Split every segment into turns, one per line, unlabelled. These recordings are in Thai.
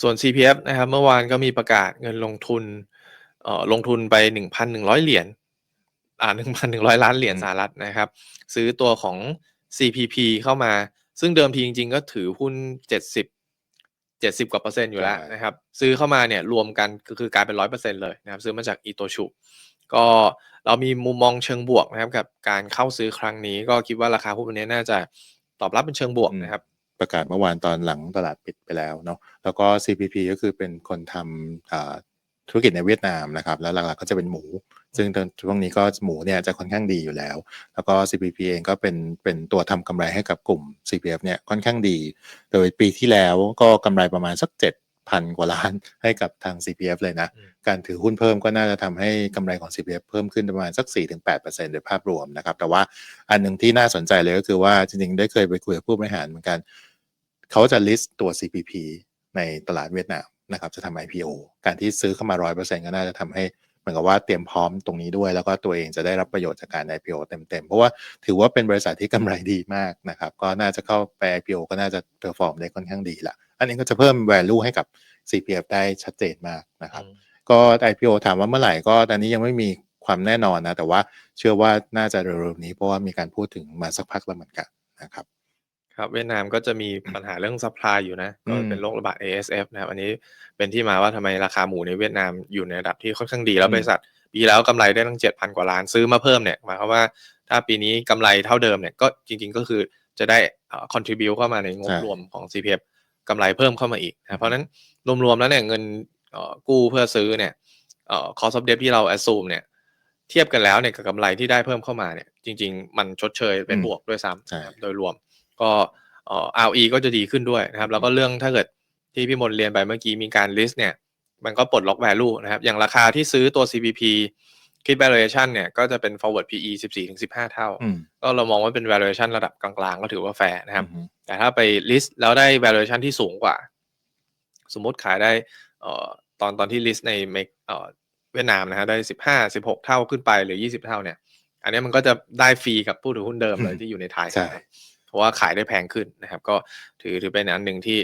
ส่วน CPF นะครับเมื่อวานก็มีประกาศเงินลงทุนเอ่อลงทุนไป 1,100 เหรียญอ่า1,100 ล้านเหรียญ
อืม
สหรัฐนะครับ ซื้อตัวของ CPP เข้ามา ซึ่งเดิมทีจริง ๆ ก็ถือหุ้น 70 70 กว่าเปอร์เซ็นต์อยู่แล้ว
ใช่
นะครับ ซื้อเข้ามาเนี่ยรวมกันก็คือกลายเป็น 100%เลยนะครับ ซื้อมาจาก Itochu ก็เรามีมุมมองเชิงบวกนะครับกับการเข้าซื้อครั้งนี้ก็คิดว่าราคาหุ้นวันนี้น่าจะตอบรับเป็นเชิงบวก
อืม
นะครับ
ประกาศเมื่อวานตอนหลังตลาดปิดไปแล้วเนาะแล้วก็ CPP ก็คือเป็นคนทำอ่าธุรกิจในเวียดนามนะครับ แล้วหลักๆก็จะเป็นหมู ซึ่งตอนช่วงนี้ก็หมูเนี่ยจะค่อนข้างดีอยู่แล้ว แล้วก็ CPP เองก็เป็นเป็นตัวทำกำไรให้กับกลุ่ม CPF เนี่ยค่อนข้างดี โดยปีที่แล้วก็กำไรประมาณสัก7,000กว่าล้านให้กับทาง CPF เลยนะ
อืม
การถือหุ้นเพิ่มก็น่าจะทำให้กำไรของ CPF เพิ่มขึ้นประมาณสัก 4-8%โดยภาพรวมนะครับ แต่ว่าอันหนึ่งที่น่าสนใจเลยก็คือว่าจริงๆ ได้เคยไปคุยกับผู้บริหารเหมือนกัน เขาจะ list ตัว CPP ในตลาดเวียดนามนะครับจะทำ IPO การที่ซื้อเข้ามา 100%ก็น่าจะทำให้เหมือนกับว่าเตรียมพร้อมตรงนี้ด้วย แล้วก็ตัวเองจะได้รับประโยชน์จากการ IPO เต็มๆ เพราะว่าถือว่าเป็นบริษัทที่กำไรดีมากนะครับ ก็น่าจะเข้าไป IPO ก็น่าจะ perform ได้ค่อนข้างดีละอันนี้ก็จะเพิ่ม value ให้กับ CPF ได้ชัดเจนมากนะครับ ก็ IPO ถามว่าเมื่อไหร่ก็ตอนนี้ยังไม่มีความแน่นอนนะ แต่ว่าเชื่อว่าน่าจะเร็วๆนี้เพราะว่ามีการพูดถึงมาสักพักแล้วเหมือนกันนะครับ
ครับเวียดนามก็จะมีปัญหาเรื่อง supply อยู่นะ
อื
ก็
ม
เป็นโรคระบาด ASF นะครับอันนี้เป็นที่มาว่าทำไมราคาหมูในเวียดนามอยู่ในระดับที่ค่อนข้างดีแล้
อื
ว
ม
บริษัทปีแล้วกำไรได้ตั้ง7,000กว่าล้านซื้อมาเพิ่มเนี่ยหมายความว่าถ้าปีนี้กำไรเท่าเดิมเนี่ยก็จริง ๆ ก็คือจะได้เอ่อ contribute เข้ามาในงบ
ใช่
รวมของ CPF กำไรเพิ่มเข้ามาอีกนะเพราะฉะนั้นรวมๆแล้วเนี่ยเงินเอ่อกู้เพื่อซื้อเนี่ยเอ่อ cost of debt ที่เรา assume เนี่ยเทียบกันแล้วเนี่ยกับกำไรที่ได้เพิ่มเข้ามาเนี่ยจริง ๆ มันชดเชยเป็น
อืม
บวกด้วยซ้ำ
ใช่
นะครับโดยรวม ก็เอ่อ ROE ก็จะดีขึ้นด้วยนะครับแล้วก็เรื่องถ้าเกิดที่พี่มนต์เรียนไปเมื่อกี้มีการ list เนี่ยมันก็ปลดล็อก value นะครับ อย่างราคาที่ซื้อตัว CPP คิด valuation เนี่ยก็จะเป็น forward PE 14-15 เท่า
อืม
ก็เรามองว่าเป็น valuation ระดับกลางๆ ก็ถือว่าแฟร์นะครับ
อืม
แต่ถ้าไป list แล้วได้ valuation ที่สูงกว่า สมมุติขายได้เอ่อตอนตอนที่ list ในเมกเอ่อเวียดนามนะฮะได้ 15 16 เท่าขึ้นไปหรือ 20 เท่าเนี่ย อันนี้มันก็จะได้ฟรีกับผู้ถือหุ้นเดิมเลย
อืม
ที่อยู่ในไทย
ใช่
นะค รับเพราะว่าขายได้แพงขึ้นนะครับ ก็ถือถือเป็นอันหนึ่งที่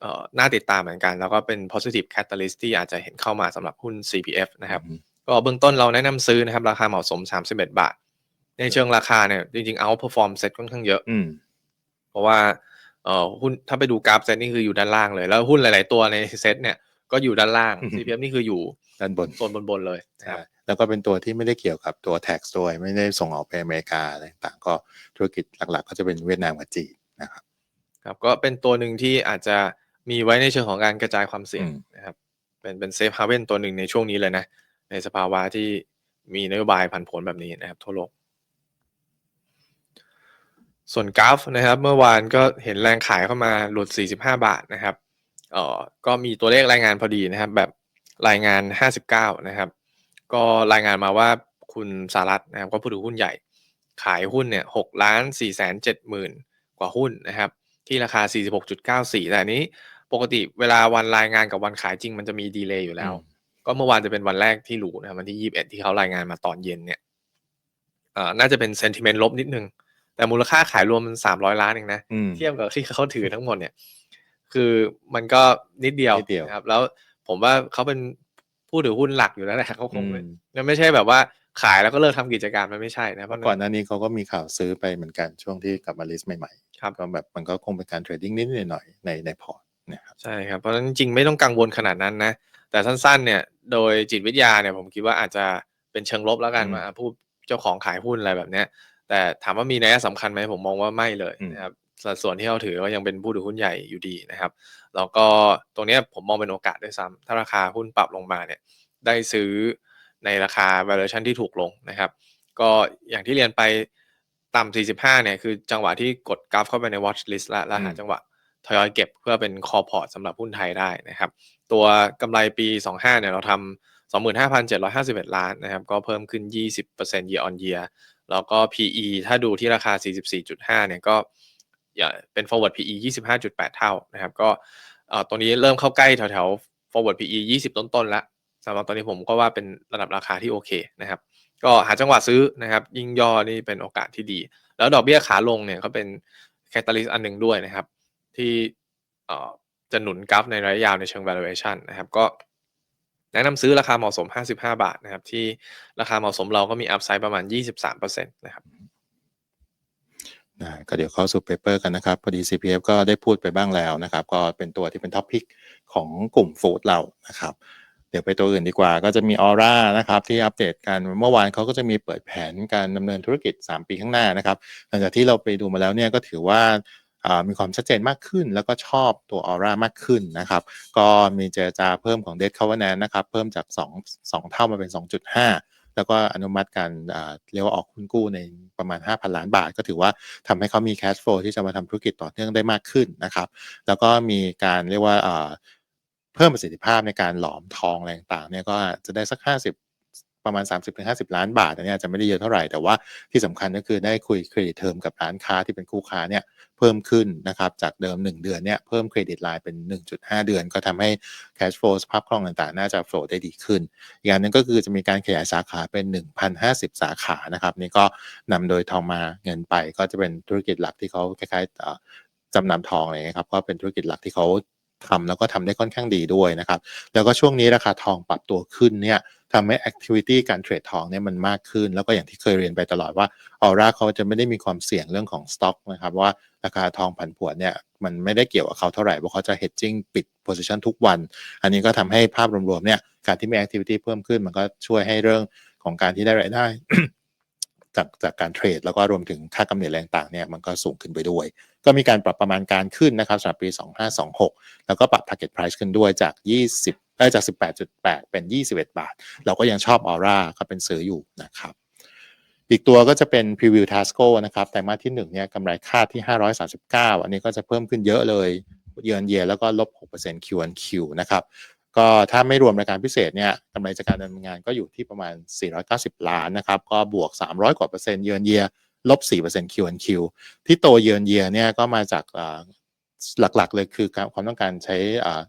เอ่อน่าติดตามเหมือนกัน แล้วก็เป็น positive catalyst ที่อาจจะเห็นเข้ามาสำหรับหุ้น CPF นะครับ
อืม
ก็เบื้องต้นเราแนะนำซื้อนะครับ ราคาเหมาะสม 31 บาท ในเชิงราคาเนี่ยจริงๆ outperform เซ็ตค่อนข้างเยอะ
อืม
เพราะว่าเอ่อหุ้นถ้าไปดูกราฟเซ็ตนี่คืออยู่ด้านล่างเลย แล้วหุ้นหลาย ๆ ตัวในเซ็ตเนี่ย ก็อยู่ด้านล่าง
อือฮึ
CPF นี่คืออยู่
ด้านบน
โซนบนๆเลยนะค
ใช่
รับ
แล้วก็เป็นตัวที่ไม่ได้เกี่ยวกับตัว tax ด้วยไม่ได้ส่งออกไปอเมริกาอะไรต่างๆก็ธุรกิจหลักๆ ก็จะเป็นเวียดนามกับจีนนะครับ
ครับก็เป็นตัวหนึ่งที่อาจจะมีไว้ในเชิงของการกระจายความเสี่ยง
อืม
นะครับเป็นเป็นเซฟฮาเว่นตัวหนึ่งในช่วงนี้เลยนะ ในสภาวะที่มีนโยบายผันผวนแบบนี้นะครับ ทั่วโลก ส่วนกราฟนะครับ เมื่อวานก็เห็นแรงขายเข้ามาหลุด 45 บาทนะครับ เอ่อก็มีตัวเลขรายงานพอดีนะครับ แบบรายงาน 59 นะครับ ก็รายงานมาว่าคุณสารัตน์นะครับ ก็ผู้ถือหุ้นใหญ่ ขายหุ้นเนี่ย6ล้าน4แสน7หมื่นกว่าหุ้นนะครับ ที่ราคา 46.94 แต่อันนี้ปกติเวลาวันรายงานกับวันขายจริงมันจะมีดีเลย์อยู่แล้ว
อืม
ก็เมื่อวานจะเป็นวันแรกที่รู้นะครับวันที่ 21 ที่เขารายงานมาตอนเย็นเนี่ยเอ่อน่าจะเป็นเซนติเมนต์ลบนิดนึง แต่มูลค่าขายรวมมัน300 ล้านเองนะ
อืม
เทียบกับที่เขาถือทั้งหมดเนี่ย คือมันก็นิดเดียว
นิดเดียว
นะครับ แล้วผมว่าเขาเป็นผู้ถือหุ้นหลักอยู่แล้วแหละเขาคงไม่
อืม
มันไม่ใช่แบบว่าขายแล้วก็เลิกทำกิจการมันไม่ใช่นะเพราะ
ก่อนหน้านี้เขาก็มีข่าวซื้อไปเหมือนกันช่วงที่กลับมาลิสต์ใหม่
ครับ
ๆก็แบบมันก็คงเป็นการเทรดดิ้งนิดๆหน่อยๆในในพอร์ตนะครับ
ใช่ครับเพราะฉะนั้นจริงๆไม่ต้องกังวลขนาดนั้นนะ แต่สั้นๆ เนี่ยโดยจิตวิทยาเนี่ยผมคิดว่าอาจจะเป็นเชิงลบแล้วกัน
อืม
มาผู้เจ้าของขายหุ้นอะไรแบบเนี้ยแต่ถามว่ามีนัยสำคัญไหมผมมองว่าไม่เลย
อืม
นะครับ สัดส่วนที่เขาถือก็ยังเป็นผู้ถือหุ้นใหญ่อยู่ดีนะครับ แล้วก็ตรงเนี้ยผมมองเป็นโอกาสด้วยซ้ำถ้าราคาหุ้นปรับลงมาเนี่ยได้ซื้อในราคา valuation ที่ถูกลงนะครับ ก็อย่างที่เรียนไปต่ำ45 เนี่ยคือจังหวะที่กดกราฟเข้าไปใน watch list แล้วแล้วหา
อืม
จังหวะทยอยเก็บเพื่อเป็น core port สำหรับหุ้นไทยได้นะครับ ตัวกำไรปี 25 เนี่ยเราทำ25,751 ล้านนะครับ ก็เพิ่มขึ้น 20% year on year แล้วก็ PE ถ้าดูที่ราคา 44.5 เนี่ยก็ อย่าเป็น forward PE 25.8 เท่านะครับ ก็เอ่อตัวนี้เริ่มเข้าใกล้แถวๆ forward PE 20 ต้นๆแล้วสำหรับตอนนี้ผมก็ว่าเป็นระดับราคาที่โอเคนะครับ ก็หาจังหวะซื้อนะครับ ยิ่งย่อนี่เป็นโอกาสที่ดี แล้วดอกเบี้ยขาลงเนี่ยก็เป็นแคตตาลิสต์อันหนึ่งด้วยนะครับ ที่จะหนุนกราฟในระยะยาวในเชิง valuation นะครับ ก็แนะนำซื้อราคาเหมาะสม 55 บาทนะครับ ที่ราคาเหมาะสมเราก็มี upside ประมาณ 23%นะครับ
นะก็เดี๋ยวเข้าสู่เปเปอร์กันนะครับ พอดี CPF ก็ได้พูดไปบ้างแล้วนะครับ ก็เป็นตัวที่เป็นท็อปพิกของกลุ่มฟู้ดเรานะครับ เดี๋ยวไปตัวอื่นดีกว่า ก็จะมีออร่านะครับที่อัปเดตกัน เมื่อวานเขาก็จะมีเปิดแผนการดำเนินธุรกิจ 3 ปีข้างหน้านะครับ หลังจากที่เราไปดูมาแล้วเนี่ยก็ถือว่ามีความชัดเจนมากขึ้น แล้วก็ชอบตัวออร่ามากขึ้นนะครับ ก็มีเจรจาเพิ่มของเด t ค o เว e ร์แนนนะครับ เพิ่มจาก 2 2 เท่ามาเป็น 2.5 แล้วก็อนุมัติการเรียกว่าออกคุณกู้ในประมาณ 5,000 ล้านบาท ก็ถือว่าทำให้เขามีแคชโฟลที่จะมาทำธุรกิจต่อเนื่องได้มากขึ้นนะครับ แล้วก็มีการเรียกว่าเพิ่มประสิทธิภาพในการหลอมทองอะไรต่างเนี่ยก็จจะได้สัก 50 ประมาณ 30-50 ล้านบาทอันนี้อาจจะไม่ได้เยอะเท่าไหร่แต่ว่าที่สำคัญก็คือได้คุยเครดิตเทอมกับร้านค้าที่เป็นคู่ค้าเนี่ยเพิ่มขึ้นนะครับจากเดิม 1 เดือนเนี่ยเพิ่มเครดิตไลน์เป็น 1.5 เดือน ก็ทำให้ cash flow สภาพคล่องต่างๆ น่าจะ flow ได้ดีขึ้น อีกอย่างหนึงก็คือจะมีการขยายสาขาเป็น 1,050 สาขานะครับนี่ก็นำโดยทองมาเงินไปก็จะเป็นธุรกิจหลักที่เขาคล้ายๆจำนำทองอะไรเงี้ยครับก็เป็นธุรกิจหลักที่เขา ทำแล้วก็ทำได้ค่อนข้างดีด้วยนะครับ แล้วก็ช่วงนี้ราคาทองปรับตัวขึ้นเนี่ยทำให้ activity การเทรดทองเนี่ยมันมากขึ้น แล้วก็อย่างที่เคยเรียนไปตลอดว่าออร่าเขาจะไม่ได้มีความเสี่ยงเรื่องของสต็อกนะครับว่าราคาทองผันผวนเนี่ยมันไม่ได้เกี่ยวกับเขาเท่าไหร่เพราะเขาจะ hedging ปิด position ทุกวัน อันนี้ก็ทำให้ภาพรวมๆเนี่ยการที่มี activity เพิ่มขึ้น มันก็ช่วยให้เรื่องของการที่ได้รายได้ จากจากการเทรด แล้วก็รวมถึงค่ากำเนิดแรงต่างเนี่ยมันก็สูงขึ้นไปด้วย ก็มีการปรับประมาณการขึ้นนะครับสำหรับปี 2526 แล้วก็ปรับ target price ขึ้นด้วยจาก 20เอ้จาก 18.8 เป็น 21 บาท เราก็ยังชอบออร่าก็เป็นซื้ออยู่นะครับอีกตัวก็จะเป็น preview tasco นะครับไตรมาสที่1เนี่ยกำไรคาดที่ 539 อันนี้ก็จะเพิ่มขึ้นเยอะเลยเยือนเยียแล้วก็ลบ 6% Q on Q นะครับ ก็ถ้าไม่รวมรายการพิเศษเนี่ยกำไรจากการดำเนินงานก็อยู่ที่ประมาณ 490 ล้านนะครับ ก็บวก 300 กว่าเปอร์เซ็นต์เยือนเยียลบ4% Q on Q ที่โตเยือนเยียเนี่ยก็มาจากหลักๆ เลยคือความต้องการใช้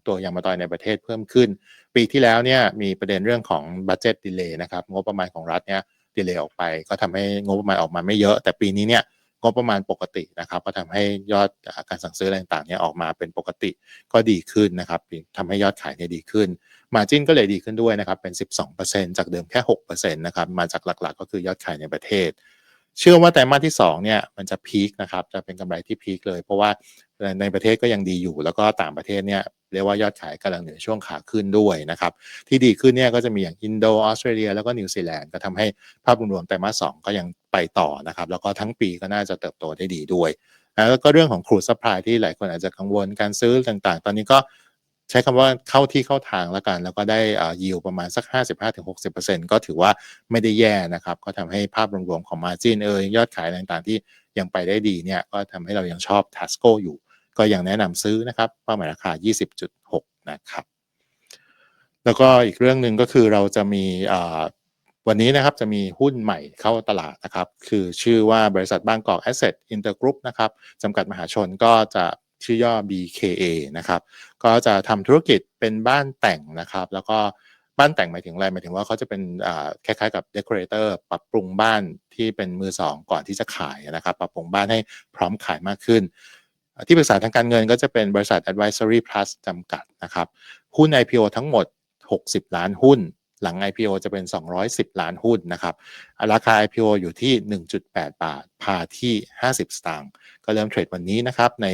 ตัวยางมะตอยในประเทศเพิ่มขึ้น ปีที่แล้วเนี่ยมีประเด็นเรื่องของบัตเจ็ตดีเลย์นะครับงบประมาณของรัฐเนี่ยดีเลย์ออกไป ก็ทำให้งบประมาณออกมาไม่เยอะ แต่ปีนี้เนี่ย งบประมาณปกตินะครับก็ทำให้ยอดการสั่งซื้ออะไรต่างๆเนี่ยออกมาเป็นปกติก็ดีขึ้นนะครับทำให้ยอดขายเนี่ยดีขึ้น มาจิ้นก็เลยดีขึ้นด้วยนะครับเป็น 12%จากเดิมแค่6%นะครับมาจากหลักๆ ก็คือยอดขายในประเทศ เชื่อว่าไตรมาสที่2เนี่ยมันจะพีคนะครับจะเป็นกำไรที่พีคเลย เพราะว่าในประเทศก็ยังดีอยู่แล้วก็ต่างประเทศเนี่ย เรียกว่ายอดขายกำลังอยู่ในช่วงขาขึ้นด้วยนะครับ ที่ดีขึ้นเนี่ยก็จะมีอย่างอินโดออสเตรเลียแล้วก็นิวซีแลนด์ก็ทำให้ภาพรวมๆไตรมาส2ก็ยังไปต่อนะครับ แล้วก็ทั้งปีก็น่าจะเติบโตได้ดีด้วยแล้วก็เรื่องของครูซัพพลายที่หลายคนอาจจะกังวลการซื้อต่างๆ ตอนนี้ก็ใช้คำว่าเข้าที่เข้าทางแล้วกัน แล้วก็ได้อ่ยิวประมาณสัก 55-60%ก็ถือว่าไม่ได้แย่นะครับ ก็ทำให้ภาพรวมๆของ Margin เอยยอดขายต่างๆ ที่ยังไปได้ดีเนี่ยก็ทำให้เรายังชอบ Tasco อยู่ ก็ยังแนะนำซื้อนะครับเป้าหมายราคา 20.6 นะครับ แล้วก็อีกเรื่องหนึ่งก็คือเราจะมีวันนี้นะครับจะมีหุ้นใหม่เข้าตลาดนะครับ คือชื่อว่าบริษัทบางกอก Asset Intergroup นะครับจำกัดมหาชนก็จะชื่อย่อ BKA นะครับ ก็จะทำธุรกิจเป็นบ้านแต่งนะครับ แล้วก็บ้านแต่งหมายถึงอะไรหมายถึงว่าเขาจะเป็นคล้ายๆกับ decorator ปรับปรุงบ้านที่เป็นมือสองก่อนที่จะขายนะครับ ปรับปรุงบ้านให้พร้อมขายมากขึ้น ที่ปรึกษาทางการเงินก็จะเป็นบริษัท Advisory Plus จำกัดนะครับ หุ้น IPO ทั้งหมด 60 ล้านหุ้น หลัง IPO จะเป็น 210 ล้านหุ้นนะครับ ราคา IPO อยู่ที่ 1.8 บาท พาที่ 50 สตางค์ ก็เริ่มเทรดวันนี้นะครับใน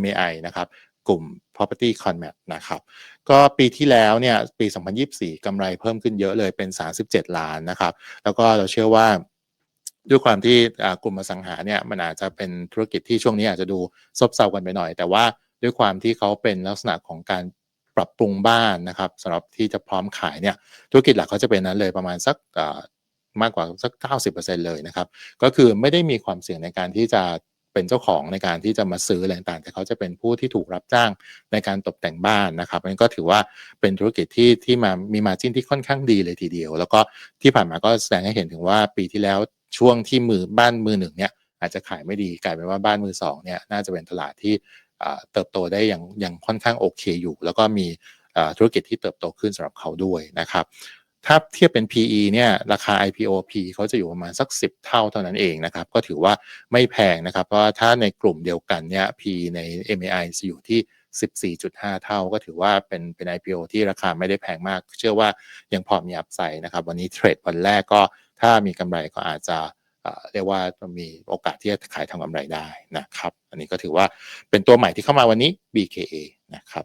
MAI นะครับ กลุ่ม property conmat นะครับ ก็ปีที่แล้วเนี่ย ปี 2024 กำไรเพิ่มขึ้นเยอะเลยเป็น 37 ล้านนะครับ แล้วก็เราเชื่อว่า ด้วยความที่กลุ่มอสังหาเนี่ยมันอาจจะเป็นธุรกิจที่ช่วงนี้อาจจะดูซบเซากันไปหน่อย แต่ว่าด้วยความที่เขาเป็นลักษณะของการปรับปรุงบ้านนะครับสำหรับที่จะพร้อมขายเนี่ยธุรกิจหลักเขาจะเป็นนั้นเลยประมาณสักมากกว่าสัก 90%เลยนะครับ ก็คือไม่ได้มีความเสี่ยงในการที่จะเป็นเจ้าของในการที่จะมาซื้ออะไรต่างแต่เขาจะเป็นผู้ที่ถูกรับจ้างในการตกแต่งบ้านนะครับนั่นก็ถือว่าเป็นธุรกิจที่ที่มามีมาจิ้นที่ค่อนข้างดีเลยทีเดียว แล้วก็ที่ผ่านมาก็แสดงให้เห็นถึงว่าปีที่แล้ว ช่วงที่มือบ้านมือหนึ่งเนี่ยอาจจะขายไม่ดีกลายเป็นว่าบ้านมือสองเนี่ยน่าจะเป็นตลาดที่เติบโตได้อย่างย่างค่อนข้างโอเคอยู่ แล้วก็มีธุรกิจที่เติบโตขึ้นสำหรับเขาด้วยนะครับถ้าเทียบเป็น PE เนี่ยราคา IPO P เขาจะอยู่ประมาณสัก 10 เท่าเท่านั้นเองนะครับ ก็ถือว่าไม่แพงนะครับ เพราะว่าถ้าในกลุ่มเดียวกันเนี่ย P ใน MAI จะอยู่ที่ 14.5 เท่า ก็ถือว่าเป็นเป็น IPO ที่ราคาไม่ได้แพงมาก เชื่อว่ายังพอมีอัพไซด์นะครับ วันนี้เทรดวันแรกก็ ถ้ามีกำไรก็อาจจะเอ่อเรียกว่ามีโอกาสที่จะขายทำกำไรได้นะครับ อันนี้ก็ถือว่าเป็นตัวใหม่ที่เข้ามาวันนี้ BKA นะครับ